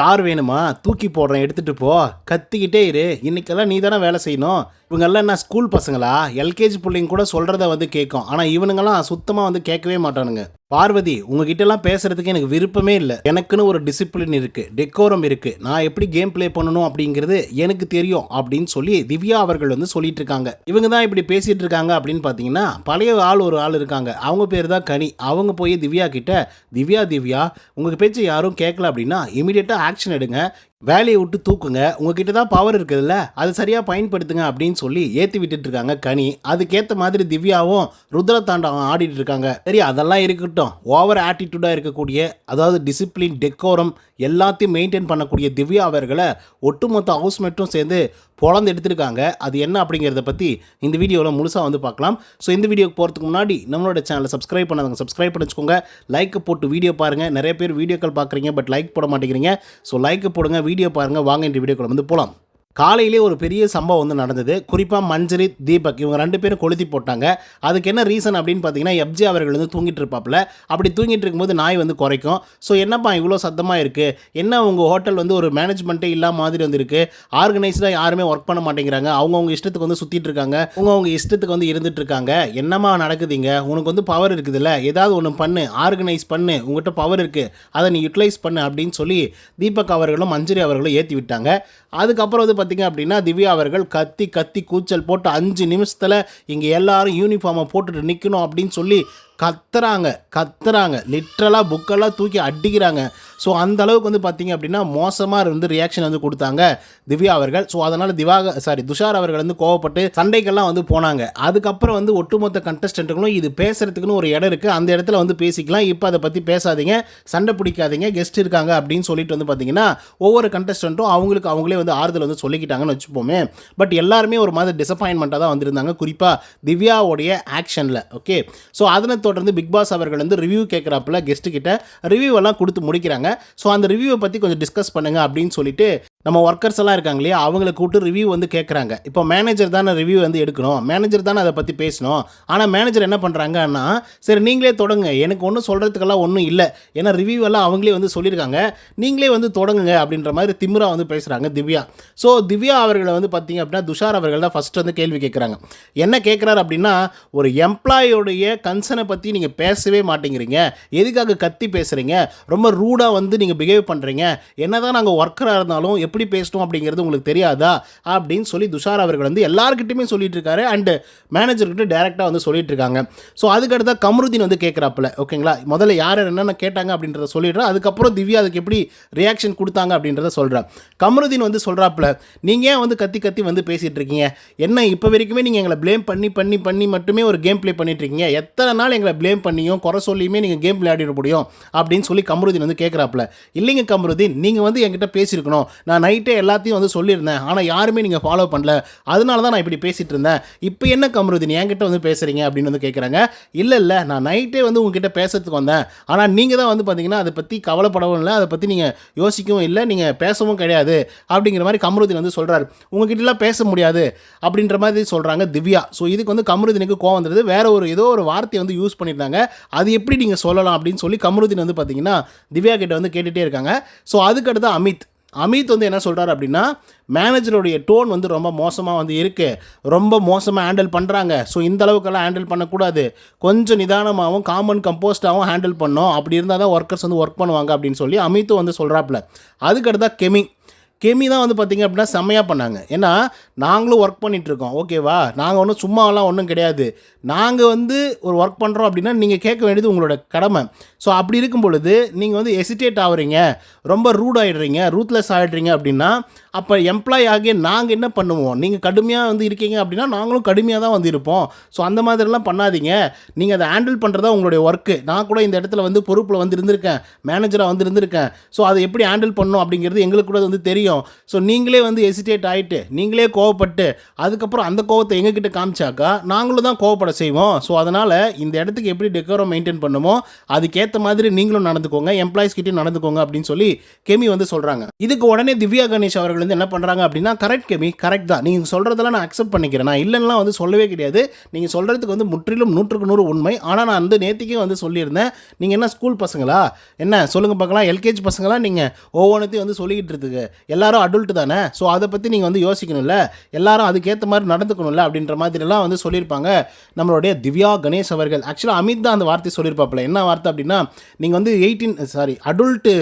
Star வேணுமா? தூக்கி போடுறேன் எடுத்துகிட்டு போ. கத்திக்கிட்டே இரு. இன்னைக்கெல்லாம் நீ தானே வேலை செய்யணும். இவங்கெல்லாம் என்ன ஸ்கூல் பசங்களா? எல்கேஜி பிள்ளைங்க கூட சொல்கிறத வந்து கேட்கும். ஆனால் இவனுங்கெல்லாம் சுத்தமாக வந்து கேட்கவே மாட்டானுங்க. பார்வதி உங்ககிட்டலாம் பேசுறதுக்கு எனக்கு விருப்பமே இல்லை. எனக்குன்னு ஒரு டிசிப்ளின் இருக்கு டெக்கோரம் இருக்கு. நான் எப்படி கேம் ப்ளே பண்ணணும் அப்படிங்கிறது எனக்கு தெரியும் அப்படின்னு சொல்லி திவ்யா அவர்கள் வந்து சொல்லிட்டு இருக்காங்க. இவங்க தான் இப்படி பேசிட்டு இருக்காங்க அப்படின்னு பார்த்தீங்கன்னா பழைய ஆள் ஒரு ஆள் இருக்காங்க. அவங்க பேர் தான் கனி. அவங்க போய் திவ்யா கிட்ட திவ்யா திவ்யா உங்கள் பேச்சு யாரும் கேட்கல அப்படின்னா இமீடியட்டாக ஆக்ஷன் எடுங்க. வேலையை விட்டு தூக்குங்க. உங்ககிட்ட தான் பவர் இருக்குதுல்ல அது சரியாக பயன்படுத்துங்க அப்படின்னு சொல்லி ஏற்றி விட்டுட்டு இருக்காங்க கனி. அதுக்கேற்ற மாதிரி திவ்யாவும் ருத்ர தாண்டவம் ஆடிட்டு இருக்காங்க. சரி அதெல்லாம் இருக்கட்டும். ஓவர் ஆட்டிடியூடாக இருக்கக்கூடிய அதாவது டிசிப்ளின் டெக்கோரம் எல்லாத்தையும் மெயின்டைன் பண்ணக்கூடிய திவ்யா அவர்களை ஒட்டுமொத்த ஹவுஸ்மேட்டும் சேர்ந்து பொழந்து எடுத்திருக்காங்க. அது என்ன அப்படிங்கிறத பற்றி இந்த வீடியோவில் முழுசாக வந்து பார்க்கலாம். ஸோ இந்த வீடியோக்கு போகிறதுக்கு முன்னாடி நம்மளோட சேனலை சப்ஸ்கிரைப் பண்ணாதவங்க சப்ஸ்கிரைப் பண்ணி வச்சுக்கோங்க லைக் போட்டு வீடியோ பாருங்கள் நிறைய பேர் வீடியோக்கள் பார்க்குறீங்க பட் லைக் போட மாட்டேங்கிறீங்க. ஸோ லைக் போடுங்க வீடியோ பாருங்கள் வாங்க இந்த வீடியோக்குள்ள வந்து போகலாம் காலையிலே ஒரு பெரிய சம்பவம் வந்து நடந்தது. குறிப்பாக மஞ்சரி தீபக் இவங்க ரெண்டு பேரும் கொளுத்தி போட்டாங்க. அதுக்கு என்ன ரீசன் அப்படின்னு பார்த்தீங்கன்னா எப்ஜி அவர்கள் வந்து தூங்கிட்டு இருப்பாப்புல அப்படி தூங்கிட்டு இருக்கும்போது நாய் வந்து குறைக்கும். ஸோ என்னப்பா இவ்வளோ சத்தமாக இருக்குது என்ன உங்கள் ஹோட்டல் வந்து ஒரு மேனேஜ்மெண்ட்டே இல்லாத மாதிரி வந்துருக்கு? ஆர்கனைஸ்டாக யாருமே ஒர்க் பண்ண மாட்டேங்கிறாங்க. அவங்கவுங்க இஷ்டத்துக்கு வந்து சுற்றிட்டு இருக்காங்க. அவங்கவுங்க இஷ்டத்துக்கு வந்து இருந்துட்டு இருக்காங்க. என்னம்மா நடக்குதுங்க? உனக்கு வந்து பவர் இருக்குதுல்ல. ஏதாவது ஒன்று பண்ணு. ஆர்கனைஸ் பண்ணு. உங்கள்கிட்ட பவர் இருக்குது அதை நீ யூட்டிலைஸ் பண்ணு அப்படின்னு சொல்லி தீபக் அவர்களும் மஞ்சரி அவர்களும் ஏற்றி விட்டாங்க. அதுக்கப்புறம் வந்து பார்த்தீங்க அப்படின்னா திவ்யா அவர்கள் கத்தி கத்தி கூச்சல் போட்டு அஞ்சு நிமிஷத்தில் இங்கே எல்லாரும் யூனிஃபார்மை போட்டுட்டு நிற்கணும் அப்படின்னு சொல்லி கத்துறாங்க கத்துறாங்க. லிட்ரலாக புக்கெல்லாம் தூக்கி அடிக்கிறாங்க. ஸோ அந்த அளவுக்கு வந்து பார்த்தீங்க அப்படின்னா மோசமாக இருந்து ரியாக்ஷன் வந்து கொடுத்தாங்க திவ்யா அவர்கள். ஸோ அதனால் திவாக சாரி துஷார் அவர்கள் வந்து கோவப்பட்டு சண்டைக்கெல்லாம் வந்து போனாங்க. அதுக்கப்புறம் வந்து ஒட்டுமொத்த கண்டஸ்டன்ட்டுகளும் இது பேசுறதுக்குன்னு ஒரு இடம் இருக்குது அந்த இடத்துல வந்து பேசிக்கலாம். இப்போ அதை பற்றி பேசாதீங்க. சண்டை பிடிக்காதீங்க. கெஸ்ட் இருக்காங்க அப்படின்னு சொல்லிட்டு வந்து பார்த்தீங்கன்னா ஒவ்வொரு கண்டஸ்டண்ட்டும் அவங்களுக்கு அவங்களே வந்து ஆறுதல் வந்து சொல்லிக்கிட்டாங்கன்னு வச்சுப்போமே. பட் எல்லாருமே ஒரு மாதிரி டிசப்பாயின்மெண்ட்டாக தான் வந்திருந்தாங்க. குறிப்பாக திவ்யாவுடைய ஆக்ஷனில் ஓகே ஸோ அதனை தொடர்ந்து பிக் பாஸ் அவர்கள் வந்து ரிவ்யூ கேட்குறாப்புல கெஸ்ட்டு கிட்ட ரிவ்யூ எல்லாம் கொடுத்து முடிக்கிறாங்க. ஸோ அந்த ரிவ்யூவை பற்றி கொஞ்சம் டிஸ்கஸ் பண்ணுங்க அப்படின்னு சொல்லிட்டு நம்ம ஒர்க்கர்ஸ் எல்லாம் இருக்காங்க இல்லையா அவங்களை கூப்பிட்டு ரிவ்யூ வந்து கேட்குறாங்க இப்போ மேனேஜர் தானே ரிவ்யூ வந்து எடுக்கணும். மேனேஜர் தானே அதை பற்றி பேசணும். ஆனால் மேனேஜர் என்ன பண்ணுறாங்கன்னா சரி நீங்களே தொடங்க. எனக்கு ஒன்றும் சொல்கிறதுக்கெல்லாம் ஒன்றும் இல்லை. ஏன்னா ரிவ்யூ எல்லாம் அவங்களே வந்து சொல்லியிருக்காங்க. நீங்களே வந்து தொடங்குங்க அப்படின்ற மாதிரி திமிரா வந்து பேசுகிறாங்க திவ்யா. ஸோ திவ்யா அவர்களை வந்து பார்த்தீங்க அப்படின்னா துஷார் அவர்கள் தான் ஃபஸ்ட் வந்து கேள்வி கேட்குறாங்க என்ன கேட்குறாரு அப்படின்னா ஒரு எம்ப்ளாயோடைய கன்சர்னை பற்றி நீங்கள் பேசவே மாட்டேங்கிறீங்க. எதுக்காக கத்தி பேசுகிறீங்க ரொம்ப ரூடாக வந்து நீங்கள் பிஹேவ் பண்ணுறீங்க என்னதான் நாங்கள் ஒர்க்கராக இருந்தாலும் எப்படி பேசணும் அப்படிங்கிறது உங்களுக்கு தெரியாதா? அப்படின்னு சொல்லி துஷார் அவர்கள் வந்து எல்லாருக்கிட்டையுமே சொல்லிட்டு இருக்காரு. அண்டு மேனேஜர்கிட்ட டேரெக்டாக வந்து சொல்லிட்டு இருக்காங்க. ஸோ அதுக்கடுத்த கமருதீன் வந்து கேட்குறாப்புல ஓகேங்களா? முதல்ல யார் யார் என்னென்ன கேட்டாங்க அப்படின்றத சொல்லிடுறேன். அதுக்கப்புறம் திவ்யா அதுக்கு எப்படி ரியாக்ஷன் கொடுத்தாங்க அப்படின்றத சொல்கிறேன் கமருதீன் வந்து சொல்கிறாப்புல நீங்கள் ஏன் வந்து கத்தி கத்தி வந்து பேசிகிட்டு இருக்கீங்க? என்ன இப்போ வரைக்குமே நீங்கள் எங்களை ப்ளேம் பண்ணி பண்ணி பண்ணி மட்டுமே ஒரு கேம் ப்ளே பண்ணிட்டு இருக்கீங்க. எத்தனை நாள் எங்களை ப்ளேம் பண்ணியும் குறை சொல்லியுமே நீங்கள் கேம் விளையாடிட முடியும்? அப்படின்னு சொல்லி கமருதீன் வந்து கேட்குறாப்புல இல்லைங்க கமருதீன் நீங்கள் வந்து என்கிட்ட பேசியிருக்கணும். நான் நைட்டே எல்லாத்தையும் வந்து சொல்லியிருந்தேன். ஆனால் யாருமே நீங்கள் ஃபாலோ பண்ணல. அதனால தான் நான் இப்படி பேசிகிட்டு இருந்தேன். இப்போ என்ன கமருதீன் என்கிட்ட வந்து பேசுகிறீங்க அப்படின்னு வந்து கேட்குறாங்க இல்லை இல்லை நான் நைட்டே வந்து உங்ககிட்ட பேசுறதுக்கு வந்தேன். ஆனால் நீங்கள் தான் வந்து பார்த்தீங்கன்னா அதை பற்றி கவலைப்படவும் இல்லை. அதை பற்றி நீங்கள் யோசிக்கவும் இல்லை. நீங்கள் பேசவும் கிடையாது. அப்படிங்கிற மாதிரி கமருதீன் வந்து சொல்கிறாரு உங்ககிட்டலாம் பேச முடியாது அப்படின்ற மாதிரி சொல்கிறாங்க திவ்யா. ஸோ இதுக்கு வந்து கமருதீனுக்கு கோவம் வந்துடுது வேற ஒரு ஏதோ ஒரு வார்த்தையை வந்து யூஸ் பண்ணியிருந்தாங்க. அது எப்படி நீங்கள் சொல்லலாம் அப்படின்னு சொல்லி கமருதீன் வந்து பார்த்தீங்கன்னா திவ்யா கிட்ட வந்து கேட்டுகிட்டே இருக்காங்க. ஸோ அதுக்கடுத்து அமித். அமித் வந்து என்ன சொல்கிறார் அப்படின்னா மேனேஜருடைய டோன் வந்து ரொம்ப மோசமாக வந்து இருக்குது ரொம்ப மோசமாக ஹேண்டில் பண்ணுறாங்க ஸோ இந்த அளவுக்கெல்லாம் ஹேண்டில் பண்ணக்கூடாது. கொஞ்சம் நிதானமாகவும் காமன் கம்போஸ்டாகவும் ஹேண்டில் பண்ணோம் அப்படி இருந்தால் தான் ஒர்க்கர்ஸ் வந்து ஒர்க் பண்ணுவாங்க அப்படின்னு சொல்லி அமித்தும் வந்து சொல்கிறாப்புல அதுக்கடுத்தா கெமி கெமி தான் வந்து பார்த்திங்க அப்படின்னா செம்மையாக பண்ணாங்க. ஏன்னா நாங்களும் ஒர்க் பண்ணிகிட்ருக்கோம் ஓகேவா நாங்கள் ஒன்றும் சும்மாலாம் ஒன்றும் கிடையாது. நாங்கள் வந்து ஒரு ஒர்க் பண்ணுறோம் அப்படின்னா நீங்கள் கேட்க வேண்டியது உங்களோட கடமை. ஸோ அப்படி இருக்கும் பொழுது நீங்கள் வந்து எசிடேட் ஆகுறீங்க. ரொம்ப ரூட் ஆகிடுறீங்க ரூத்லெஸ் ஆகிடுறீங்க அப்படின்னா அப்போ எம்ப்ளாய் ஆகிய நாங்கள் என்ன பண்ணுவோம்? நீங்கள் கடுமையாக வந்து இருக்கீங்க அப்படின்னா நாங்களும் கடுமையாக தான் வந்து இருப்போம். ஸோ அந்த மாதிரிலாம் பண்ணாதீங்க. நீங்கள் அதை ஹேண்டில் பண்ணுறதா உங்களுடைய ஒர்க்கு நான் கூட இந்த இடத்துல வந்து பொறுப்பில் வந்து இருந்திருக்கேன். மேனேஜராக வந்து இருந்திருக்கேன். ஸோ அதை எப்படி ஹேண்டில் பண்ணணும் அப்படிங்கிறது எங்களுக்கு கூட வந்து தெரியும். தெரியும் ஸோ நீங்களே வந்து எசிடேட் ஆகிட்டு நீங்களே கோவப்பட்டு அதுக்கப்புறம் அந்த கோவத்தை எங்ககிட்ட காமிச்சாக்கா நாங்களும் தான் கோவப்பட செய்வோம். ஸோ அதனால் இந்த இடத்துக்கு எப்படி டெக்கோரம் மெயின்டைன் பண்ணுமோ அதுக்கேற்ற மாதிரி நீங்களும் நடந்துக்கோங்க எம்ப்ளாயிஸ் கிட்டேயும் நடந்துக்கோங்க அப்படின்னு சொல்லி கெமி வந்து சொல்கிறாங்க இதுக்கு உடனே திவ்யா கணேஷ் அவர்கள் வந்து என்ன பண்ணுறாங்க அப்படின்னா கரெக்ட் கெமி கரெக்ட் தான். நீங்கள் சொல்கிறதெல்லாம் நான் அக்செப்ட் பண்ணிக்கிறேன். நான் இல்லைன்னா வந்து சொல்லவே கிடையாது. நீங்கள் சொல்கிறதுக்கு வந்து முற்றிலும் நூற்றுக்கு நூறு உண்மை. ஆனால் நான் வந்து நேற்றுக்கே வந்து சொல்லியிருந்தேன். நீங்கள் என்ன ஸ்கூல் பசங்களா? என்ன? சொல்லுங்கள் பார்க்கலாம். எல்கேஜி பசங்களாம் நீங்கள் ஒவ்வொன்றத்தையும் வந்து சொல்லிக்கிட்டு இருக்குது எல்லாரும் அடல்ட் தானே? ஸோ அதை பற்றி நீங்கள் வந்து யோசிக்கணும்ல. எல்லாரும் அதுக்கேற்ற மாதிரி நடந்துக்கணும்ல அப்படின்ற மாதிரிலாம் வந்து சொல்லியிருப்பாங்க. நம்மளுடைய திவ்யா கணேஷ் அவர்கள். ஆக்சுவலாக அமித் தான் அந்த வார்த்தை சொல்லியிருப்பாப்புல. என்ன வார்த்தை அப்படின்னா நீங்கள் வந்து எயிட்டீன் சாரி அடல்ட்டு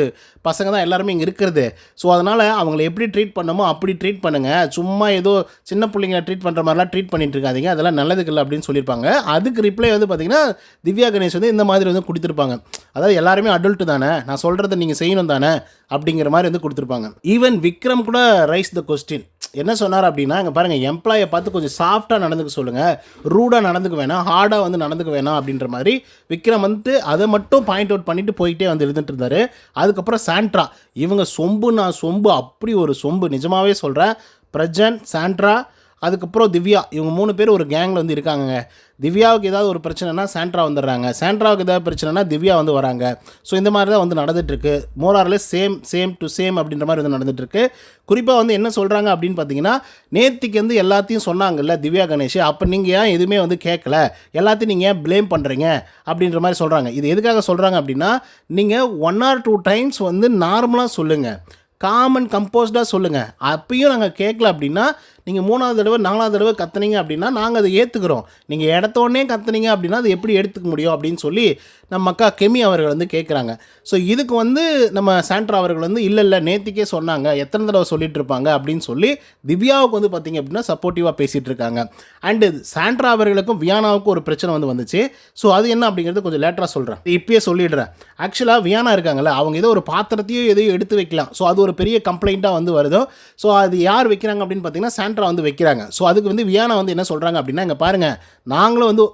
பசங்க தான் எல்லாருமே இங்கே இருக்கிறது. ஸோ அதனால் அவங்கள எப்படி ட்ரீட் பண்ணணுமோ அப்படி ட்ரீட் பண்ணுங்கள் சும்மா ஏதோ சின்ன பிள்ளைங்க ட்ரீட் பண்ணுற மாதிரிலாம் ட்ரீட் பண்ணிட்டு இருக்காதீங்க. அதெல்லாம் நல்லதுக்கு இல்லை அப்படின்னு சொல்லியிருப்பாங்க. அதுக்கு ரிப்ளை வந்து பார்த்தீங்கன்னா திவ்யா கணேஷ் வந்து இந்த மாதிரி வந்து கொடுத்துருப்பாங்க. அதாவது எல்லாருமே அடல்ட்டு தானே. நான் சொல்கிறத நீங்கள் செய்யணும் தானே. அப்படிங்கிற மாதிரி வந்து கொடுத்துருப்பாங்க. ஈவன் விக்ரம் கூட ரைஸ் த கொஸ்டின் என்ன சொன்னார் அப்படின்னா இங்கே பாருங்கள் எம்ப்ளாயை பார்த்து கொஞ்சம் சாஃப்டாக நடந்துக்க சொல்லுங்கள் ரூடாக நடந்துக்க வேணாம் ஹார்டாக வந்து நடந்துக்க வேணாம் அப்படின்ற மாதிரி விக்ரம் வந்து அதை மட்டும் பாயிண்ட் அவுட் பண்ணிட்டு போயிட்டே வந்து எழுதிட்டு இருந்தார். அதுக்கப்புறம் சாண்ட்ரா இவங்க சொம்பு நான் சொம்பு அப்படி ஒரு சொம்பு. நிஜமாகவே சொல்கிறேன் பிரஜன் சாண்ட்ரா அதுக்கப்புறம் திவ்யா இவங்க மூணு பேர் ஒரு கேங்கில் வந்து இருக்காங்கங்க. திவ்யாவுக்கு ஏதாவது ஒரு பிரச்சனைனா சாண்ட்ரா வந்துடுறாங்க. சாண்ட்ராவுக்கு ஏதாவது பிரச்சனைனா திவ்யா வந்து வராங்க. ஸோ இந்த மாதிரி தான் வந்து நடந்துகிட்ருக்கு மோராரில் சேம் சேம் டு சேம் அப்படின்ற மாதிரி வந்து நடந்துகிட்ருக்கு குறிப்பாக வந்து என்ன சொல்கிறாங்க அப்படின்னு பார்த்தீங்கன்னா நேத்திக்கு வந்து எல்லாத்தையும் சொன்னாங்கல்ல திவ்யா கணேஷ். அப்போ நீங்கள் ஏன் எதுவுமே வந்து கேட்கல எல்லாத்தையும் நீங்கள் ஏன் ப்ளேம் பண்ணுறீங்க அப்படின்ற மாதிரி சொல்கிறாங்க இது எதுக்காக சொல்கிறாங்க அப்படின்னா நீங்கள் ஒன் ஆர் டூ டைம்ஸ் வந்து நார்மலாக சொல்லுங்கள் காமன் கம்போஸ்டாக சொல்லுங்கள் அப்பயும் நாங்கள் கேட்கல அப்படின்னா நீங்கள் மூணாவது தடவை நாலாவது தடவை கத்துனீங்க அப்படின்னா நாங்கள் அதை ஏற்றுக்கிறோம் நீங்கள் இடத்தோடனே கத்துனீங்க அப்படின்னா அது எப்படி எடுத்துக்க முடியும் அப்படின்னு சொல்லி நம்ம அக்கா கெமி அவர்கள் வந்து கேட்குறாங்க ஸோ இதுக்கு வந்து நம்ம சாண்ட்ரா அவர்கள் வந்து இல்லை இல்லை நேத்திக்கே சொன்னாங்க. எத்தனை தடவை சொல்லிட்டு இருப்பாங்க? அப்படின்னு சொல்லி திவ்யாவுக்கு வந்து பார்த்தீங்க அப்படின்னா சப்போர்ட்டிவாக பேசிகிட்டு இருக்காங்க. அண்டு சாண்ட்ரா அவர்களுக்கும் வியானாவுக்கும் ஒரு பிரச்சனை வந்து வந்துச்சு. ஸோ அது என்ன அப்படிங்கிறது கொஞ்சம் லேட்டராக சொல்கிறேன் இப்பயே சொல்லிடுறேன். ஆக்சுவலாக வியானா இருக்காங்கல்ல அவங்க ஏதோ ஒரு பாத்திரத்தையோ எதையோ எடுத்து வைக்கலாம். ஸோ அது ஒரு பெரிய கம்ப்ளைண்ட்டாக வந்து வருதோ. ஸோ அது யார் வைக்கிறாங்க அப்படின்னு பார்த்தீங்கன்னா சாண்ட்ரா வந்து வைக்கிறாங்க. ஸோ அதுக்கு வந்து வியானா வந்து என்ன சொல்கிறாங்க அப்படின்னா இங்கே பாருங்கள் நாங்களும் வந்து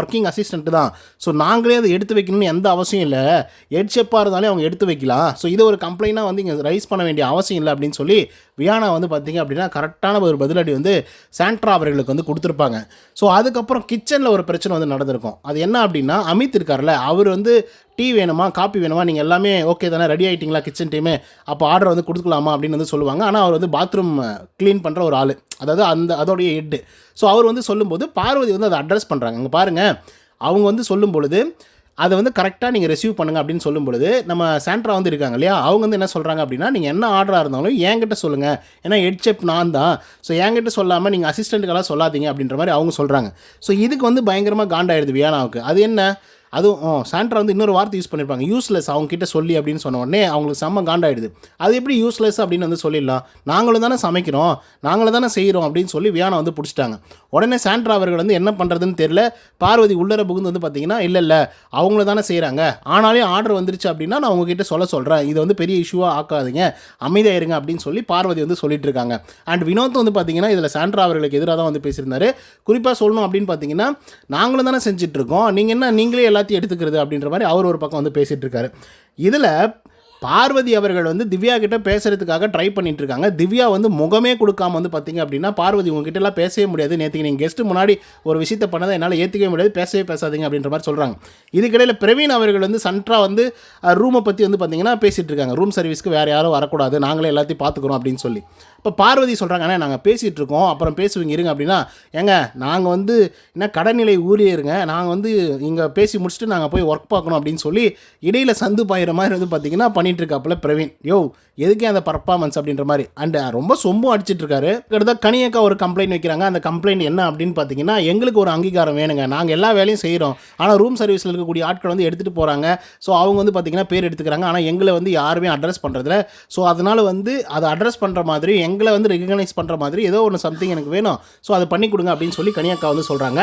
ஒர்க்கிங் அசிஸ்டண்ட்டு தான். ஸோ நாங்களே அதை எடுத்து வைக்கணும்னு எந்த அவசியம் இல்லை. ஹெட்ஷெப்பாக இருந்தாலே அவங்க எடுத்து வைக்கலாம். ஸோ இதை ஒரு கம்ப்ளைண்ட்டாக வந்து இங்கே ரைஸ் பண்ண வேண்டிய அவசியம் இல்லை அப்படின்னு சொல்லி வியானா வந்து பார்த்திங்க அப்படின்னா கரெக்டான ஒரு பதிலடி வந்து சாண்ட்ரா அவர்களுக்கு வந்து கொடுத்துருப்பாங்க. ஸோ அதுக்கப்புறம் கிச்சனில் ஒரு பிரச்சனை வந்து நடந்திருக்கும். அது என்ன அப்படின்னா அமித் இருக்கார்ல அவர் வந்து டீ வேணுமா காப்பி வேணுமா நீங்கள் எல்லாமே ஓகே தானே ரெடி ஆகிட்டிங்களா கிச்சன் டீமு அப்போ ஆர்டர் வந்து கொடுத்துக்கலாமா அப்படின்னு வந்து சொல்லுவாங்க. ஆனால் அவர் வந்து பாத்ரூம் க்ளீன் பண்ணுற ஒரு ஆள். அதாவது அந்த அதோடைய ஹெட்டு ஸோ அவர் வந்து சொல்லும்போது பார்வதி வந்து அதை அட்ரஸ் பண்ணுறாங்க இங்கே பாருங்கள் அவங்க வந்து சொல்லும் பொழுது அதை வந்து கரெக்டாக நீங்கள் ரிசீவ் பண்ணுங்கள் அப்படின்னு சொல்லும் பொழுது நம்ம சாண்ட்ரா வந்து இருக்காங்க இல்லையா? அவங்க வந்து என்ன சொல்கிறாங்க அப்படின்னா நீங்கள் என்ன ஆர்டராக இருந்தாலும் என்கிட்ட சொல்லுங்கள் ஏன்னா ஹெட்செப் நான் தான். ஸோ என்கிட்ட சொல்லாமல் நீங்கள் அசிஸ்டண்ட்டுக்கெல்லாம் சொல்லாதீங்க அப்படின்ற மாதிரி அவங்க சொல்கிறாங்க ஸோ இதுக்கு வந்து பயங்கரமாக காண்டாயிடுது வியானாவுக்கு. அது என்ன? அதுவும் சாண்ட்ரா வந்து இன்னொரு வார்த்தை யூஸ் பண்ணியிருப்பாங்க யூஸ்லெஸ் அவங்ககிட்ட சொல்லி அப்படின்னு சொன்ன உடனே அவங்களுக்கு செம்ம காண்டாயிடுது. அது எப்படி யூஸ்லெஸ் அப்படின்னு வந்து சொல்லிடலாம். நாங்களும் தானே சமைக்கிறோம். நாங்களும் தானே செய்கிறோம் அப்படின்னு சொல்லி வியானா வந்து பிடிச்சிட்டாங்க. உடனே சாண்ட்ரா அவர்கள் வந்து என்ன பண்ணுறதுன்னு தெரியல. பார்வதி உள்ளர புகுந்து வந்து பார்த்தீங்கன்னா இல்லை இல்லை அவங்கள தானே செய்கிறாங்க ஆனாலே ஆர்டர் வந்துருச்சு அப்படின்னா நான் உங்ககிட்ட சொல்ல சொல்கிறேன் இது வந்து பெரிய இஷ்யூவாக ஆக்காதுங்க. அமைதியாக இருங்க அப்படின்னு சொல்லி பார்வதி வந்து சொல்லிட்டு இருக்காங்க. அண்ட் வினோத் வந்து பார்த்தீங்கன்னா இதில் சாண்ட்ரா அவர்களுக்கு எதிராக தான் வந்து பேசியிருந்தாரு. குறிப்பாக சொல்லணும் அப்படின்னு பார்த்தீங்கன்னா நாங்களும் தானே செஞ்சிட்ருக்கோம் நீங்கள் என்ன நீங்களே எல்லாத்தையும் எடுத்துக்கிறது அப்படின்ற மாதிரி அவர் ஒரு பக்கம் வந்து பேசிகிட்டு இருக்காரு. இதில் பார்வதி அவர்கள் வந்து திவ்யா கிட்ட பேசுறதுக்காக ட்ரை பண்ணிட்டு இருக்காங்க. திவ்யா வந்து முகமே கொடுக்காம வந்து பார்த்தீங்க அப்படின்னா பார்வதி உங்ககிட்ட எல்லாம் பேசவே முடியாது. நேற்றுக்கு நீங்கள் கெஸ்ட் முன்னாடி ஒரு விஷயத்த பண்ணதை என்னால் ஏற்றுக்கவே முடியாது. பேசவே பேசாதீங்க அப்படின்ற மாதிரி சொல்கிறாங்க இதுக்கிடையில் பிரவீன் அவர்கள் வந்து சன்ட்ரா வந்து ரூமை பற்றி வந்து பார்த்தீங்கன்னா பேசிகிட்டு இருக்காங்க. ரூம் சர்வீஸ்க்கு வேறு யாரும் வரக்கூடாது. நாங்களே எல்லாத்தையும் பார்த்துக்குறோம் அப்படின்னு சொல்லி. இப்போ பார்வதி சொல்கிறாங்க அண்ணா நாங்கள் பேசிகிட்டு இருக்கோம் அப்புறம் பேசுவீங்க இருங்க அப்படின்னா ஏங்க நாங்கள் வந்து என்ன கடநிலை ஊழியருங்க நாங்கள் வந்து இங்கே பேசி முடிச்சுட்டு நாங்கள் போய் ஒர்க் பார்க்கணும் அப்படின்னு சொல்லி இடையில் சந்து பாயிற மாதிரி வந்து பார்த்தீங்கன்னா பண்ணிகிட்டு இருக்காப்புல பிரவீன். யோ எதுக்கே அந்த பர்ஃபார்மன்ஸ் அப்படின்ற மாதிரி. அண்ட் ரொம்ப சொம்பும் அடிச்சிட்டு இருக்காரு கிட்டத்தட்ட கனியக்கா ஒரு கம்ப்ளைண்ட் வைக்கிறாங்க. அந்த கம்ப்ளைண்ட் என்ன அப்படின்னு பார்த்தீங்கன்னா எங்களுக்கு ஒரு அங்கீகாரம் வேணுங்க. நாங்கள் எல்லா வேலையும் செய்கிறோம் ஆனால் ரூம் சர்வீஸில் இருக்கக்கூடிய ஆட்கள் வந்து எடுத்துகிட்டு போகிறாங்க ஸோ அவங்க வந்து பார்த்தீங்கன்னா பேர் எடுத்துக்கிறாங்க. ஆனால் எங்களை வந்து யாருமே அட்ரஸ் பண்ணுறதில்ல ஸோ அதனால் வந்து அதை அட்ரஸ் பண்ணுற மாதிரி எங்களை வந்து ரெகனைஸ் பண்ணுற மாதிரி ஏதோ ஒன்று சம்திங் எனக்கு வேணும். ஸோ அதை பண்ணி கொடுங்க அப்படின்னு சொல்லி கனியாக்கா வந்து சொல்கிறாங்க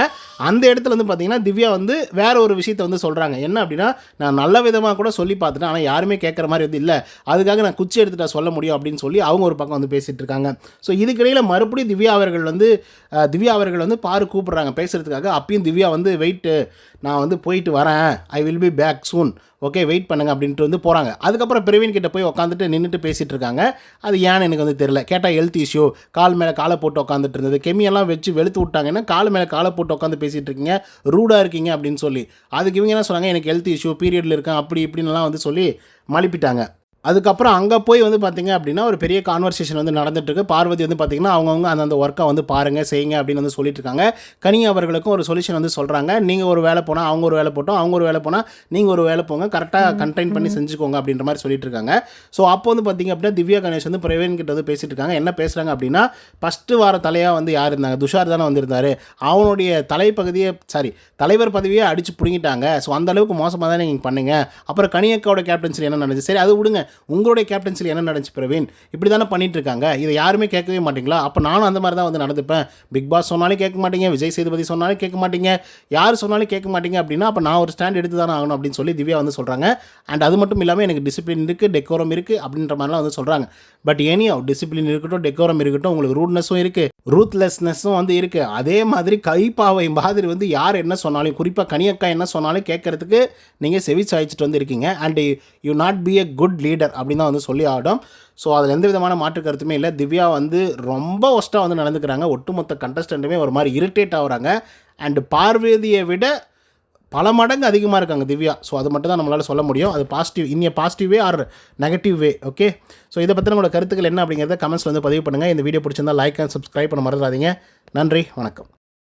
அந்த இடத்துல வந்து பார்த்தீங்கன்னா திவ்யா வந்து வேற ஒரு விஷயத்தை வந்து சொல்கிறாங்க என்ன அப்படின்னா நான் நல்ல விதமாக கூட சொல்லி பார்த்துட்டேன் ஆனால் யாருமே கேட்குற மாதிரி வந்து இல்லை. அதுக்காக நான் குச்சி எடுத்துகிட்டா சொல்ல முடியும் அப்படின்னு சொல்லி அவங்க ஒரு பக்கம் வந்து பேசிகிட்டு இருக்காங்க. ஸோ இதுக்கிடையில் மறுபடியும் திவ்யா அவர்கள் வந்து திவ்யா அவர்கள் வந்து பாரு கூப்பிட்றாங்க பேசுகிறதுக்காக அப்பயும் திவ்யா வந்து வெயிட்டு நான் வந்து போயிட்டு வரேன். I will be back soon okay wait பண்ணுங்க அப்படின்ட்டு வந்து போகிறாங்க அதுக்கப்புறம் பிரவீன் கிட்ட போய் உட்காந்துட்டு நின்றுட்டு பேசிகிட்டு இருக்காங்க. அது ஏன்னு எனக்கு வந்து தெரியல. கேட்டால் ஹெல்த் இஷ்யூ கால் மேலே காலை போட்டு உட்காந்துட்டு இருந்தது. கெமியெல்லாம் வச்சு வெளுத்து விட்டாங்கன்னா கால் மேலே காலை போட்டு உட்காந்து பேசிகிட்டு இருக்கீங்க? ரூடாக இருக்கீங்க அப்படின்னு சொல்லி. அதுக்கு இவங்க என்ன சொன்னாங்க? எனக்கு ஹெல்த் இஷ்யூ பீரியடில் இருக்கேன். அப்படி இப்படின்லாம் வந்து சொல்லி மழுப்பிட்டாங்க அதுக்கப்புறம் அங்கே போய் வந்து பார்த்தீங்க அப்படின்னா ஒரு பெரிய கான்வர்சேஷன் வந்து நடந்துட்டு இருக்கு பார்வதி வந்து பார்த்தீங்கன்னா அவங்கவுங்க அந்தந்த ஒர்க்கை வந்து பாருங்க செய்யுங்க அப்படின்னு வந்து சொல்லிட்டு இருக்காங்க கனி அவர்களுக்கும் ஒரு சொல்யூஷன் வந்து சொல்கிறாங்க நீங்கள் ஒரு வேலை போனால் அவங்க ஒரு வேலை போட்டோம் அவங்க ஒரு வேலை போனால் நீங்கள் ஒரு வேலை போங்க. கரெக்டாக கண்டெயின் பண்ணி செஞ்சுக்கோங்க அப்படின்ற மாதிரி சொல்லிட்டு இருக்காங்க ஸோ அப்போ வந்து பார்த்தீங்க அப்படின்னா திவ்யா கணேஷ் வந்து பிரவீன் கிட்ட வந்து பேசிட்டு இருக்காங்க என்ன பேசுகிறாங்க அப்படின்னா ஃபஸ்ட்டு வார தலையாக வந்து யார் இருந்தாங்க? துஷார் தானே வந்திருந்தாரு. அவனுடைய தலைப்பகுதியை சாரி தலைவர் பதவியே அடிச்சு பிடுங்கிட்டாங்க. ஸோ அந்த அளவுக்கு மோசமாக தான் நீங்கள் பண்ணீங்க. அப்புறம் கனியக்காவோட கேப்டன்சில் என்ன நடந்துச்சு? சரி அது விடுங்க. உங்களுடைய கேப்டன்சியில் என்ன நடந்துச்சு பிரவீன்? இப்படி தானே பண்ணிட்டு இருக்காங்க இதை யாருமே கேட்கவே மாட்டீங்களா? அப்போ நானும் அந்த மாதிரி தான் வந்து நடந்துப்பேன். பிக் பாஸ் சொன்னாலும் கேட்க மாட்டீங்க விஜய் சேதுபதி சொன்னாலும் கேட்க மாட்டீங்க. யார் சொன்னாலும் கேட்க மாட்டீங்க அப்படின்னா அப்போ நான் ஒரு ஸ்டாண்ட் எடுத்து தானே ஆகணும் அப்படின்னு சொல்லி திவ்யா வந்து சொல்கிறாங்க அண்ட் அது மட்டும் இல்லாமல் எனக்கு டிசிப்ளின் இருக்குது டெக்கோரம் இருக்குது அப்படின்ற மாதிரிலாம் வந்து சொல்கிறாங்க பட் ஏனியோ டிசிப்ளின் இருக்கட்டும் டெக்கோரம் இருக்கட்டும் உங்களுக்கு ரூட்னஸும் இருக்குது ரூத்லெஸ்னஸும் வந்து இருக்குது அதே மாதிரி கைப்பாவை மாதிரி வந்து யார் என்ன சொன்னாலும் குறிப்பாக கனியக்கா என்ன சொன்னாலும் கேட்கறதுக்கு நீங்கள் செவி சாய்ச்சிட்டு வந்து இருக்கீங்க. And you not be a good leader அப்படின்னு தான் வந்து சொல்லி ஆடும் ஸோ அதில் எந்த விதமான மாற்று கருத்துமே இல்லை. திவ்யா வந்து ரொம்ப ஒஸ்ட்டாக வந்து நடந்துக்கிறாங்க. ஒட்டுமொத்த கண்டஸ்டண்ட்டுமே ஒரு மாதிரி இரிட்டேட் ஆகுறாங்க. அண்ட் பார்வதியை விட பல மடங்கு அதிகமாக இருக்காங்க திவ்யா. ஸோ அது மட்டும் தான் நம்மளால் சொல்ல முடியும். அது பாசிட்டிவ் இனிய positive way or negative way okay so இதை பற்றின உங்களோட கருத்துக்கள் என்ன அப்படிங்கிறத கமெண்ட்ஸில் வந்து பதிவு பண்ணுங்கள் இந்த வீடியோ பிடிச்சிருந்தா லைக் அண்ட் சப்ஸ்கிரைப் பண்ண மறந்துடாதீங்க. நன்றி வணக்கம்.